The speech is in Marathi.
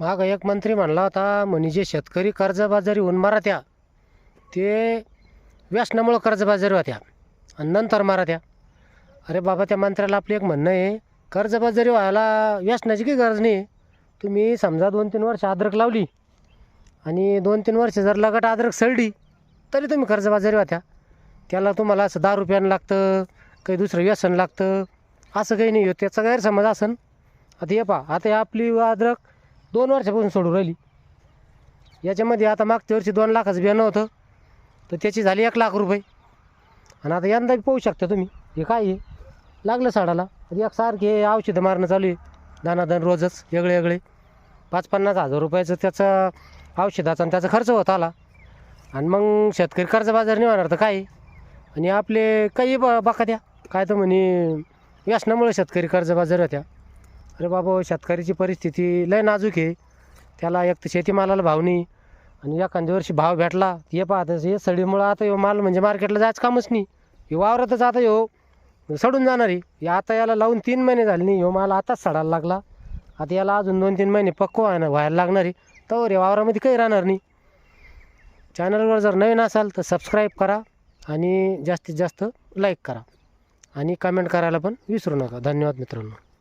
माग एक मंत्री म्हणला होता म्हणे जे शेतकरी कर्जबाजारी होऊन मारा त्या ते व्यसनामुळं कर्जबाजारी होत्या आणि नंतर मारा त्या. अरे बाबा त्या मंत्र्याला आपलं एक म्हणणं आहे कर्जबाजारी व्हायला व्यसनाची काही गरज नाही. तुम्ही समजा दोन तीन वर्ष अद्रक लावली आणि दोन तीन वर्ष जर लगट अद्रक सळली तरी तुम्ही कर्जबाजारी होत्या. त्याला तुम्हाला असं दहा रुपयानं लागतं काही दुसरं व्यसन लागतं असं काही नाही त्याचा गैरसमज असन. आता हे पहा आता आपली अद्रक दोन वर्षापासून सोडून राहिली. याच्यामध्ये आता मागच्या वर्षी दोन लाखाचं बियाणं होतं. तर त्याची झाली एक लाख रुपये. आणि आता यंदा बी पाहू शकता तुम्ही. हे काय आहे लागलं साडाला. एक सारखे औषधं मारणं चालू आहे. दानादान रोजच वेगळे वेगळे. पाच पन्नास हजार रुपयाचं त्याचं औषधाचा आणि त्याचा खर्च होत आला. आणि मग शेतकरी कर्जबाजार नाही होणार तर काय? आहे? आणि आपले काही ब बका द्या काय तर म्हणे व्यसनामुळे शेतकरी कर्जबाजार होत्या. अरे बाबा शेतकऱ्याची परिस्थिती लय नाजूक आहे. त्याला एक तर शेतीमालाला भाव नाही. आणि एखाद्या वर्षी भाव भेटला हे पाहता हे सडीमुळं आता यो माल म्हणजे मार्केटला जायचं कामच नाही. हे वावरातच आता हो सडून जाणार आहे. हे आता याला लावून तीन महिने झाले नाही हो माल आताच सडायला लागला. आता याला अजून दोन तीन महिने पक्क व्हायला व्हायला लागणार आहे. तर या वावरामध्ये काही राहणार नाही. चॅनलवर जर नवीन असाल तर सबस्क्राईब करा आणि जास्तीत जास्त लाईक करा. आणि कमेंट करायला पण विसरू नका. धन्यवाद मित्रांनो.